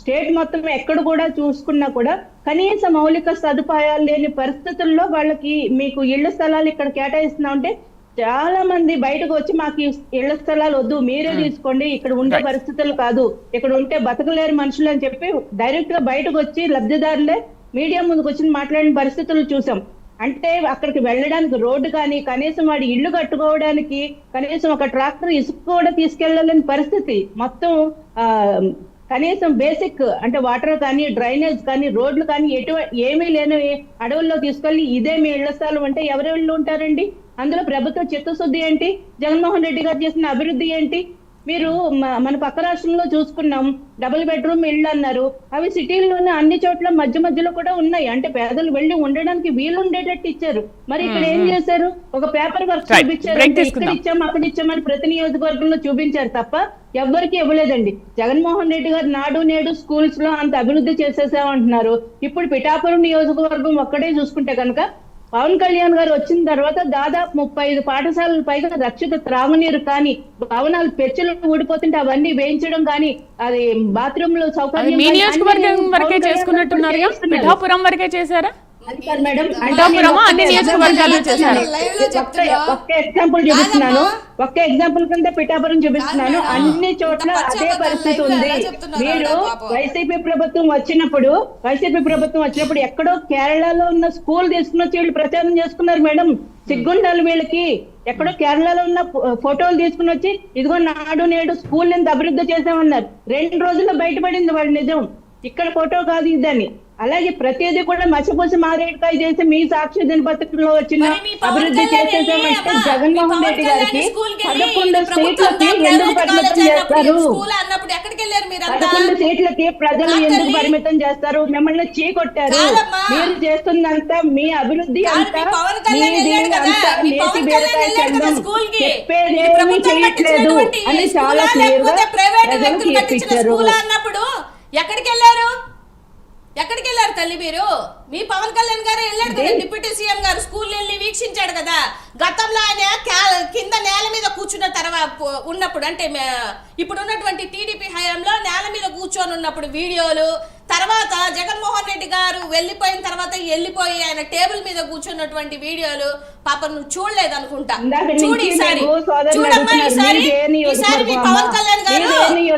State మొత్తం ఎక్కడ కూడా చూసుకున్నా కూడా కనీస మౌలిక సదుపాయాలు లేని పరిస్థితుల్లో వాళ్ళకి మీకు ఇళ్ళ స్థలాలు ఇక్కడ కేటాయిస్తున్నా ఉంటే చాలా మంది బయటకు వచ్చి మాకు ఇళ్ళ స్థలాలు వద్దు మీరే తీసుకోండి ఇక్కడ ఉండే. పరిస్థితులు కాదు. ఇక్కడ ఉంటే బతకలేరు మనుషులు అని చెప్పి డైరెక్ట్గా బయటకు వచ్చి లబ్ధిదారులే మీడియా ముందుకు వచ్చి మాట్లాడిన పరిస్థితులు చూసాం. అంటే అక్కడికి వెళ్ళడానికి రోడ్డు కానీ కనీసం వాడి ఇల్లు కట్టుకోవడానికి కనీసం ఒక ట్రాక్టర్ ఇసుక కూడా తీసుకెళ్ళలేని పరిస్థితి. మొత్తం ఆ కనీసం బేసిక్ అంటే వాటర్ కానీ డ్రైనేజ్ కానీ రోడ్లు కానీ ఎటువంటి ఏమీ లేని అడవుల్లో తీసుకెళ్ళి ఇదే మీ ఇళ్ళ స్థలం అంటే ఎవరెవరు ఉంటారండి? అందులో ప్రభుత్వ చిత్తశుద్ధి ఏంటి? జగన్మోహన్ రెడ్డి గారు చేసిన అభివృద్ధి ఏంటి? మీరు మన పక్క రాష్ట్రంలో చూసుకున్నాం. డబుల్ బెడ్రూమ్ ఇళ్ళు అన్నారు. అవి సిటీల్లోనే అన్ని చోట్ల మధ్య మధ్యలో కూడా ఉన్నాయి. అంటే పేదలు వెళ్ళి ఉండడానికి వీలు ఉండేటట్టు ఇచ్చారు. మరి ఇక్కడ ఏం చేశారు? ఒక పేపర్ వర్క్. చూపించారు ఇక్కడ. ఇచ్చాం అక్కడ ఇచ్చామని ప్రతి నియోజకవర్గంలో చూపించారు తప్ప ఎవ్వరికి ఇవ్వలేదండి. జగన్మోహన్ రెడ్డి గారు నాడు నేడు స్కూల్స్లో అంత అభివృద్ధి చేసేసామంటున్నారు. ఇప్పుడు పిఠాపురం నియోజకవర్గం ఒక్కడే చూసుకుంటే కనుక పవన్ కళ్యాణ్ గారు వచ్చిన తర్వాత దాదాపు ముప్పై ఐదు పాఠశాలల పైగా రక్షిత త్రాగునీరు కానీ భవనాలు పెచ్చులు ఊడిపోతుంటే అవన్నీ వేయించడం కానీ అది బాత్రూమ్లో సౌకర్యం వరకే చేస్తున్నారు. పిఠాపురం వరకే చేశారా అన్ని నియోజకవర్గాల్లో ఒక్క చేశారు ఎగ్జాంపుల్ చూపిస్తున్నాను. ఒక్క ఎగ్జాంపుల్ కింద పిఠాపురం చూపిస్తున్నాను. అన్ని చోట్ల అదే పరిస్థితి ఉంది. మీరు? వైసీపీ ప్రభుత్వం వచ్చినప్పుడు వైసీపీ ప్రభుత్వం వచ్చినప్పుడు ఎక్కడో కేరళలో ఉన్న స్కూల్ తీసుకుని వచ్చి వీళ్ళు ప్రచారం చేసుకున్నారు మేడం. సిగ్గుండాలి వీళ్ళకి. ఎక్కడో కేరళలో ఉన్న ఫోటోలు తీసుకుని వచ్చి ఇదిగో నాడు నేడు స్కూల్ ఎంత అభివృద్ధి చేసామన్నారు రెండు రోజుల్లో బయటపడింది వాడి నిజం. ఇక్కడ ఫోటో కాదు ఇదని. అలాగే ప్రతిదీ కూడా మసిపూసి మారేడుకాయ చేసి మీ సాక్షి దినపత్రికలో వచ్చిన అభివృద్ధి చేసేసామంటే జగన్మోహన్ రెడ్డి గారికి పదకొండు సీట్లకి ఎందుకు పరిమితం చేస్తారు పదకొండు సీట్లకి ప్రజలు ఎందుకు. పరిమితం చేస్తారు మిమ్మల్ని చీకొట్టారు. మీరు చేస్తుందంతా మీ అభివృద్ధి అంతా మీది అంతా పవన్ బీరకాయ కళ్యాణ్ వెళ్ళాడు కదా చందం. స్కూల్కి. చెప్పేది ఇది ఏమీ ప్రభుత్వం చేయట్లేదు అని చాలా క్లియర్గా ప్రజలకు ఎక్కడికి వెళ్ళారు ఎక్కడికి వెళ్ళారు తల్లి మీరు? మీ పవన్ కళ్యాణ్ గారే వెళ్ళాడు కదా డిప్యూటీ సీఎం గారు స్కూల్ వెళ్ళి వీక్షించాడు కదా. గతంలో ఆయన కింద నేల మీద కూర్చున్న తర్వాత ఉన్నప్పుడు అంటే ఇప్పుడు ఉన్నటువంటి టీడీపీ హయాంలో నేల మీద కూర్చొని ఉన్నప్పుడు వీడియోలు తర్వాత జగన్మోహన్ రెడ్డి గారు వెళ్ళిపోయిన తర్వాత వెళ్ళిపోయి ఆయన టేబుల్ మీద కూర్చున్నటువంటి వీడియోలు పాప నువ్వు చూడలేదు అనుకుంటా చూడు ఈసారి. చూడమ్మా ఈసారి. ఈసారి మీ పవన్ అమ్మా? కళ్యాణ్ గారు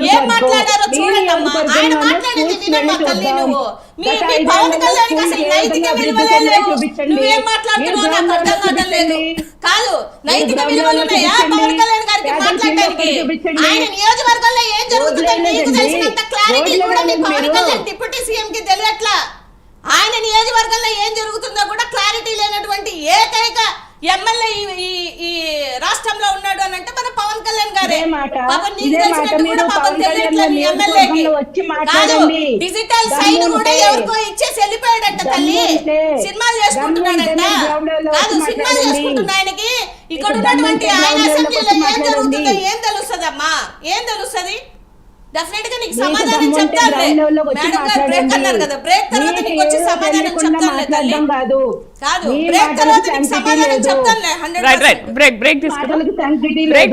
ఏ? మాట్లాడారో మీ చూడండమ్మా. ఆయన మాట్లాడేది స్కూల్స్ వినమ్మా వెళ్ళి తల్లి చూద్దాం. నువ్వు మీ గత మీ ఐదేళ్ళలో పవన్ కళ్యాణ్ అసలు స్కూల్కి నైతిక ఏదైనా విలువలే అభివృద్ధి లేవు చూపించండి. నువ్వేం మాట్లాడుతున్నావు మీరు నాకు అర్థం గ్రామాల్లో కావడం లేదు చూపించండి. కాదు నైతిక గ్రామాల్లో విలువలు ఉన్నాయా చూపించండి. పవన్ కళ్యాణ్ గారికి పేదల మాట్లాడడానికి పిల్లలకు చూపించండి. ఆయన నియోజకవర్గంలో ఏం జరుగుతుందో. తెలిసినంత క్లారిటీ కూడా మీ లేదండి పవన్ మీరు. కళ్యాణ్ డిప్యూటీ సీఎం కి తెలియట్లా ఆయన నియోజకవర్గంలో ఏం జరుగుతుందో కూడా క్లారిటీ లేనటువంటి ఏకైక ఎమ్మెల్యే ఈ రాష్ట్రంలో ఉన్నాడు అని పాపం నీకు తెలిసినట్టు కూడా పాపం మీ ఎమ్మెల్యేకి కాదు. డిజిటల్ సైన్ కూడా ఎవరికో ఇచ్చేసి వెళ్ళిపోయాడంట తల్లి సినిమాలు చేసుకుంటున్నాడంట కాదు సినిమాలు. చేసుకుంటున్న ఆయనకి ఇక్కడ ఉన్నటువంటి ఆయన అసెంబ్లీలో ఏం జరుగుతుందో. ఏం తెలుస్తుంది అమ్మా ఏం తెలుస్తుంది డెఫినెట్గా నీకు సమాధానం చెప్తానులే మేడం గారు బ్రేక్. అన్నారు కదా బ్రేక్ తర్వాత నీకు వచ్చి సమాధానం చెప్తానులే తల్లి కాదు బ్రేక్ తర్వాత నీకు సమాధానం. చెప్తానులే hundred right right break break break.